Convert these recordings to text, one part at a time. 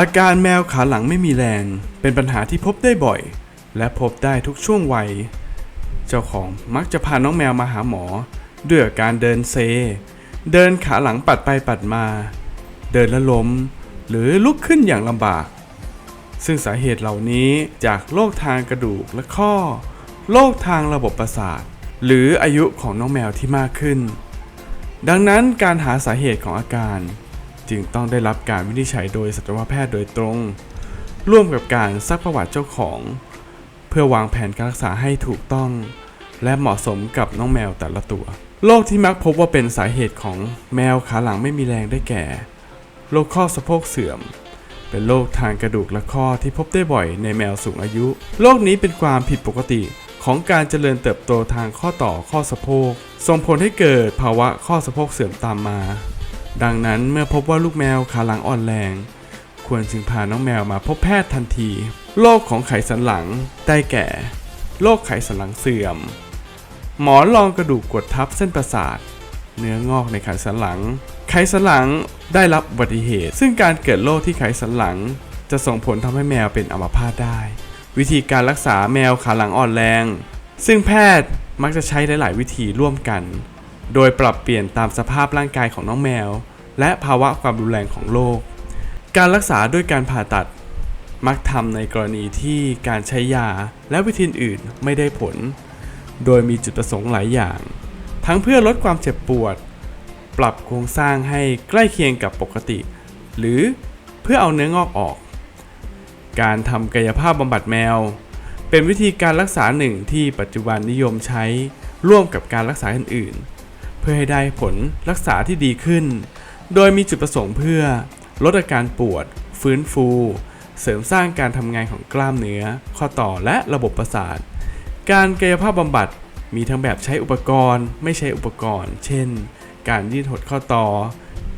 อาการแมวขาหลังไม่มีแรง เป็นปัญหาที่พบได้บ่อย และพบได้ทุกช่วงวัย เจ้าของมักจะพาน้องแมวมาหาหมอ ด้วยอาการเดินเซ เดินขาหลังปัดไปปัดมา เดินแล้วล้ม หรือลุกขึ้นอย่างลำบาก ซึ่งสาเหตุเหล่านี้จากโรคทางกระดูกและข้อโรคทางระบบประสาท หรืออายุของน้องแมวที่มากขึ้น ดังนั้นการหาสาเหตุของอาการ จึงต้องได้รับการวินิจฉัยโดยสัตวแพทย์โดยตรง ร่วมกับการซักประวัติเจ้าของ เพื่อวางแผนการรักษาให้ถูกต้อง และเหมาะสมกับน้องแมวแต่ละตัวโรคที่มักพบว่าเป็นสาเหตุของแมวขาหลังไม่มีแรงได้แก่โรคข้อสะโพกเสื่อม เป็นโรคทางกระดูกและข้อที่พบได้บ่อยในแมวสูงอายุโรคนี้เป็นความผิดปกติของการเจริญเติบโตทางข้อต่อข้อสะโพกส่งผลให้เกิดภาวะข้อสะโพกเสื่อมตามมา ดังนั้นเมื่อพบว่าลูกแมวขาหลังอ่อนแรง ควรจึงพาน้องแมวมาพบแพทย์ทันที โรคของไขสันหลัง ได้แก่ โรคไขสันหลังเสื่อม หมอนรองกระดูกกดทับเส้นประสาท เนื้องอกในไขสันหลัง ไขสันหลังได้รับอุบัติเหตุ ซึ่งการเกิดโรคที่ไขสันหลัง จะส่งผลทำให้แมวเป็นอัมพาตได้ วิธีการรักษาแมวขาหลังอ่อนแรง ซึ่งแพทย์มักจะใช้หลาย ๆ วิธีร่วมกัน โดยปรับเปลี่ยนตามสภาพร่างกายของน้องแมว และภาวะความรุนแรงของโรค การรักษาด้วยการผ่าตัดมักทำในกรณีที่การใช้ยาและวิธีอื่นไม่ได้ผล โดยมีจุดประสงค์หลายอย่าง ทั้งเพื่อลดความเจ็บปวด ปรับโครงสร้างให้ใกล้เคียงกับปกติ หรือเพื่อเอาเนื้องอกออก การทำกายภาพบำบัดแมว เป็นวิธีการรักษาหนึ่งที่ปัจจุบันนิยมใช้ร่วมกับการรักษาอื่นๆ เพื่อให้ได้ผลรักษาที่ดีขึ้น โดยมีจุดประสงค์เพื่อ ลดอาการปวด ฟื้นฟู เสริมสร้างการทำงานของกล้ามเนื้อ ข้อต่อและระบบประสาท การกายภาพบำบัดมีทั้งแบบใช้อุปกรณ์ ไม่ใช้อุปกรณ์ เช่น การยืดหดข้อต่อ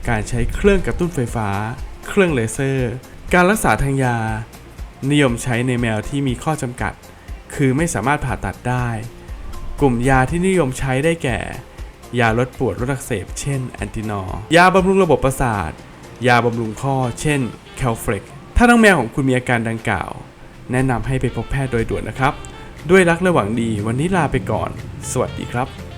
การใช้เครื่องกระตุ้นไฟฟ้า เครื่องเลเซอร์ การรักษาทางยา นิยมใช้ในแมวที่มีข้อจำกัด คือไม่สามารถผ่าตัดได้ กลุ่มยาที่นิยมใช้ได้แก่ ยาลดปวดลดอักเสบ เช่นแอนตินอลยาบำรุงระบบประสาท ยาบำรุงข้อ เช่นแคลเฟรกถ้าน้องแมวของคุณมีอาการดังกล่าว แนะนำให้ไปพบแพทย์โดยด่วนนะครับ ด้วยรักและหวังดีวันนี้ลาไปก่อน สวัสดีครับ